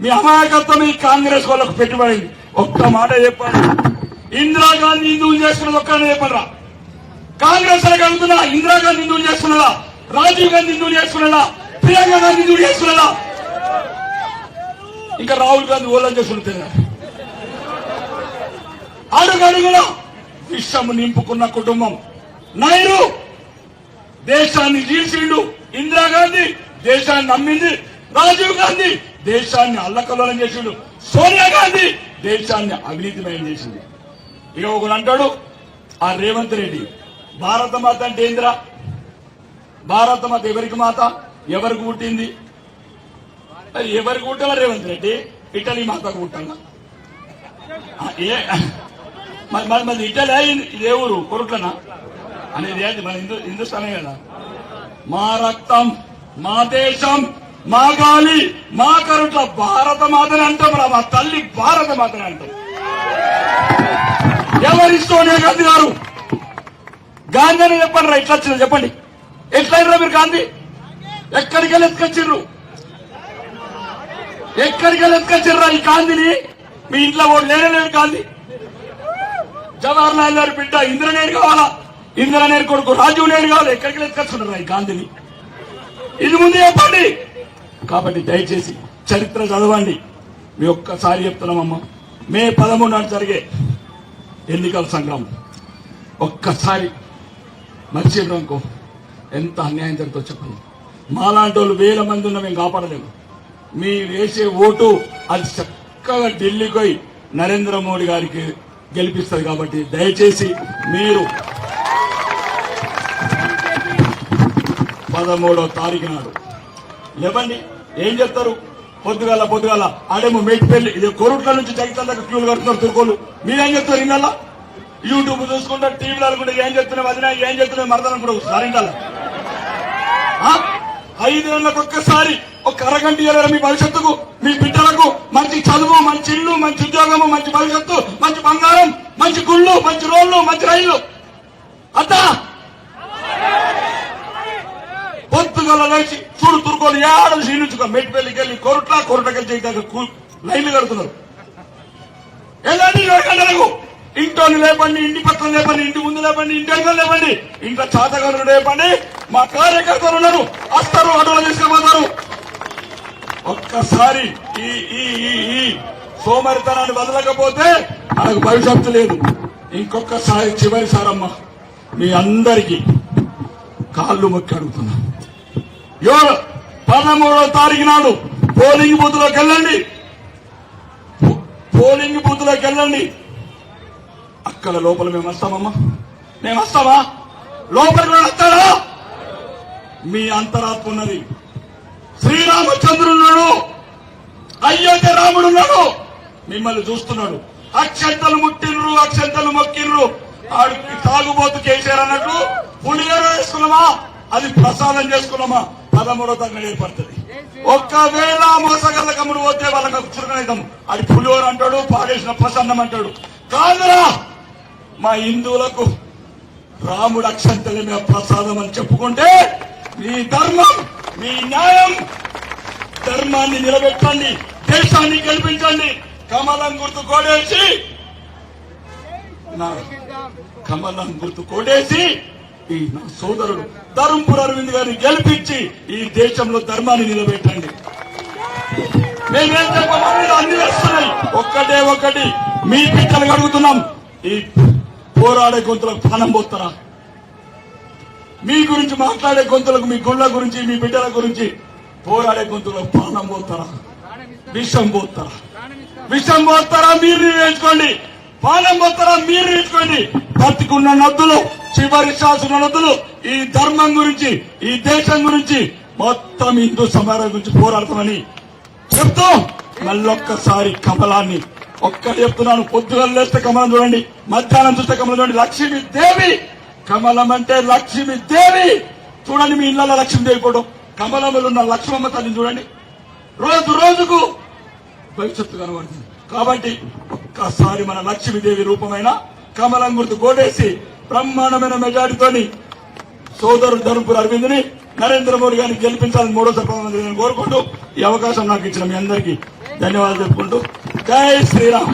మీ అమాయకత్వం ఈ కాంగ్రెస్ వాళ్ళకు పెట్టుబడింది ఒక్క మాట చెప్పండి. ఇందిరాగాంధీ హిందువులు చేస్తున్నది ఒక్కనే చెప్పరా కాంగ్రెస్ అడుగుతున్నా ఇందిరాగాంధీ హిందువులు చేస్తున్నదా? రాజీవ్ గాంధీ హిందువులు చేస్తున్నదా? ప్రియాంక గాంధీ హిందువులు చేస్తున్నదా? ఇంకా రాహుల్ గాంధీ ఓలం చేసుకుంటున్నారు అడుగడుగున విషము నింపుకున్న కుటుంబం. నాయుడు దేశాన్ని చీల్చిండు ఇందిరాగాంధీ దేశాన్ని నమ్మింది. రాజీవ్ గాంధీ దేశాన్ని అల్లకల్లోలం చేసిండు. సోనియా గాంధీ దేశాన్ని అవినీతిమయం చేసింది ఇక ఒకడు అంటాడు ఆ రేవంత్ రెడ్డి భారత మాత అంటే ఏందిరా? భారత మాత ఎవరికి మాత? ఎవరికి పుట్టింది? ఎవరికి పుట్టాలా రేవంత్ రెడ్డి? ఇటలీ మాతకు పుట్టాలా? ఏ మరి మరి మరి ఇటలీ ఇది ఊరు? కొరుట్లనా? అనేది మన హిందూ హిందుస్థానే కదా. మా రక్తం మా దేశం మా గాలి మా కరుట్ల భారత మాతని అంటాం రా మా తల్లి భారత మాతని అంటాం. ఎవరి సోనియా గాంధీ గారు? గాంధీ అని చెప్పండి రా ఎట్లా వచ్చింది చెప్పండి. ఎట్లా అయినరా మీరు గాంధీ? ఎక్కడికి వెళ్ళి ఎత్తుకొచ్చిర్రు? ఎక్కడికి వెళ్ళి ఎత్తుకొచ్చిర్రా ఈ గాంధీని? మీ ఇంట్లో ఓడు లేనే లేడు గాంధీ. జవహర్ లాల్ బిడ్డ ఇంద్రనేరు కావాలా? ఇంద్రనేరు కొడుకు రాజీవ్ నేరు కావాలి? ఎక్కడికి ఎత్తుకొచ్చున్నారు ఈ గాంధీని? ఇది ముందు చెప్పండి. కాబట్టి దయచేసి చరిత్ర చదవండి. మీ ఒక్కసారి చెప్తున్నామమ్మా. మే పదమూడు నాడు జరిగే ఎన్నికల సంగ్రామం ఒక్కసారి మర్చిపోనుకో ఎంత అన్యాయం జరుగుతో చెప్పండి. మాలాంటి వాళ్ళు వేల మంది ఉన్న మేము కాపాడలేము. మీ వేసే ఓటు అది చక్కగా ఢిల్లీకి పోయి నరేంద్ర మోడీ గారికి గెలిపిస్తుంది కాబట్టి దయచేసి మీరు పదమూడో తారీఖు నాడు లేవండి. ఏం చెప్తారు పొద్దుగాల పొద్దుగాల. ఆడేమో మేటిపల్లి ఇది కొరుట్ల నుంచి జగితాల దగ్గర క్యూలు కడుతున్నారు తుర్కోలు. మీరేం చెప్తారు ఇన్నల్లా యూట్యూబ్ చూసుకుంటా టీవీలో అనుకుంటే ఏం చెప్తున్నావు వదిన? ఏం చెప్తున్నావు మరదలు సార్ సరిండాల ఐదు నెలలకు ఒక్కసారి ఒక అరగంట ఇవ్వలేరు మీ భవిష్యత్తుకు? మీ బిడ్డలకు మంచి చదువు మంచి ఇల్లు మంచి ఉద్యోగము మంచి భవిష్యత్తు మంచి బంగారం మంచి గుళ్ళు మంచి రోడ్లు మంచి రైళ్ళు అత్త! పొద్దుగల లేచి చూడు తురుకోలు ఏడలు క్షీణించుకో మెట్టిపల్లికి వెళ్ళి కొరుట్లా కొరటకెళ్ళి చేయడానికి లైన్లు కడుతున్నారు. ఎలాంటి ఏడు ఇంట్లోని లేపండి ఇంటి పక్కన లేపండి ఇంటి ముందు లేపండి ఇంటి వెనక లేపండి. ఇంట్లో చాతగారు లేపండి మా కార్యకర్తలు ఉన్నారు. వస్తారు అడవులు తీసుకుపోతారు ఒక్కసారి ఈ ఈ ఈ ఈ సోమరితనాన్ని వదలకపోతే నాకు భవిష్యత్తు లేదు. ఇంకొకసారి చివరిసారమ్మా మీ అందరికీ కాళ్ళు మొక్కి అడుగుతున్నా. ఎవరు? పదమూడవ తారీఖు నాడు పోలింగ్ బూత్లోకి వెళ్ళండి పోలింగ్ బూత్లోకి వెళ్ళండి. అక్కడ లోపల మేము వస్తామమ్మా. మేము వస్తామా? లోపలికి వస్తాడా? మీ అంతరాత్మ ఉన్నది. శ్రీరామచంద్రుడున్నాడు అయోధ్య రాముడున్నాడు మిమ్మల్ని చూస్తున్నాడు. అక్షంతలు ముట్టినరు అక్షంతలు మొక్కినరు ఆడికి తాగుబోతు కేసీఆర్ అన్నట్టు పులిహోర వేసుకున్నామా? అది ప్రసాదం చేసుకున్నామా? పదమూడో తరగతి ఏర్పడుతుంది. ఒక్కవేళ మోసగల కమ్ముడు పోతే వాళ్ళకి చురుకనైతాం అది పులిహోర అంటాడు పాడేసిన ప్రసన్నం అంటాడు. కాదురా! మా హిందువులకు రాముడు అక్షంతలే మేము ప్రసాదం అని చెప్పుకుంటే మీ ధర్మం మీ న్యాయం ధర్మాన్ని నిలబెట్టండి దేశాన్ని గెలిపించండి కమలం గుర్తు కోడేసి కమలం గుర్తు కోడేసి ఈ నా సోదరుడు ధర్మపుర అరవింద్ గారిని గెలిపించి ఈ దేశంలో ధర్మాన్ని నిలబెట్టండి. మేమేం చెప్పమని అన్ని వస్తున్నాయి ఒక్కటే ఒకటి మీ పిక్కలు అడుగుతున్నాం ఈ పోరాడే గొంతులకు ప్రాణం పోతారా మీ గురించి మాట్లాడే గొంతులకు మీ గుళ్ళ గురించి మీ బిడ్డల గురించి పోరాడే గొంతులకు ప్రాణం పోతారా విషం పోతారా విషం పోతారా మీరు నిర్ణయించుకోండి పానం పోతారా మీరు ఇచ్చుకోండి బతికున్న నద్దులు చివరి శాసన నద్దులు ఈ ధర్మం గురించి ఈ దేశం గురించి మొత్తం హిందూ సమాజం గురించి పోరాడతామని చెప్తూ మళ్ళొక్కసారి కమలాన్ని ఒక్కటి చెప్తున్నాను. పొద్దుగా లేస్తే కమలం చూడండి మధ్యాహ్నం చూస్తే కమలం చూడండి. లక్ష్మీదేవి! కమలం అంటే లక్ష్మీదేవి! చూడండి మీ ఇళ్ళ లక్ష్మీదేవి కూడా కమలంలో ఉన్న లక్ష్మమ్మ తల్లిని చూడండి. రోజు రోజుకు భవిష్యత్తు కనబడుతుంది. కాబట్టి ఒక్కసారి మన లక్ష్మీదేవి రూపమైన కమలం గుర్తు కోటేసి బ్రహ్మాండమైన మెజారిటీతోని సోదరుడు ధర్మపురి అరవింద్ని నరేంద్ర మోడీ గారిని గెలిపించాలని మూడోసారి ప్రధానమంత్రి కోరుకుంటూ ఈ అవకాశం నాకు ఇచ్చిన మీ అందరికీ ధన్యవాదాలు చెప్పుకుంటూ. జై శ్రీరామ్.